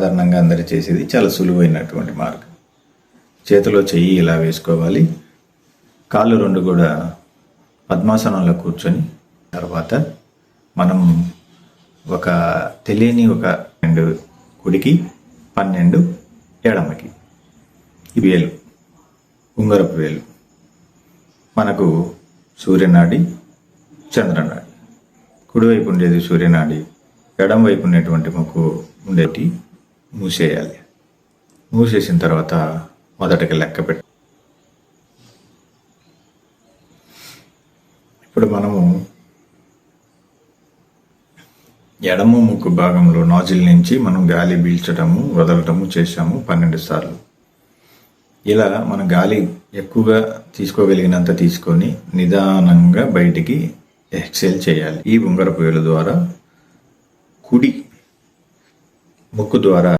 సాధారణంగా అందరూ చేసేది చాలా సులువైనటువంటి మార్గం. చేతిలో చెయ్యి ఇలా వేసుకోవాలి. కాళ్ళు రెండు కూడా పద్మాసనంలో కూర్చొని తర్వాత మనం ఒక తెలియని ఒక రెండు కుడికి పన్నెండు ఎడమకి. ఈ వేలు. ఉంగరపు వేలు. మనకు సూర్యనాడి చంద్రనాడి. కుడివైపు ఉండేది సూర్యనాడి ఎడం వైపు ఉండేటువంటి మాకు ఉండేటి. మూసేయాలి. మూసేసిన తర్వాత మొదటకి లెక్క పెట్టి. ఇప్పుడు మనము ఎడమ ముక్కు భాగంలో నాజిల్ నుంచి మనం గాలి పీల్చడము వదలటము చేశాము పన్నెండు సార్లు. ఇలా మన గాలి ఎక్కువగా తీసుకోగలిగినంత తీసుకొని నిదానంగా బయటికి ఎక్సెల్ చేయాలి. ఈ ఉంగరపు వేలు ద్వారా కుడి ముక్కు ద్వారా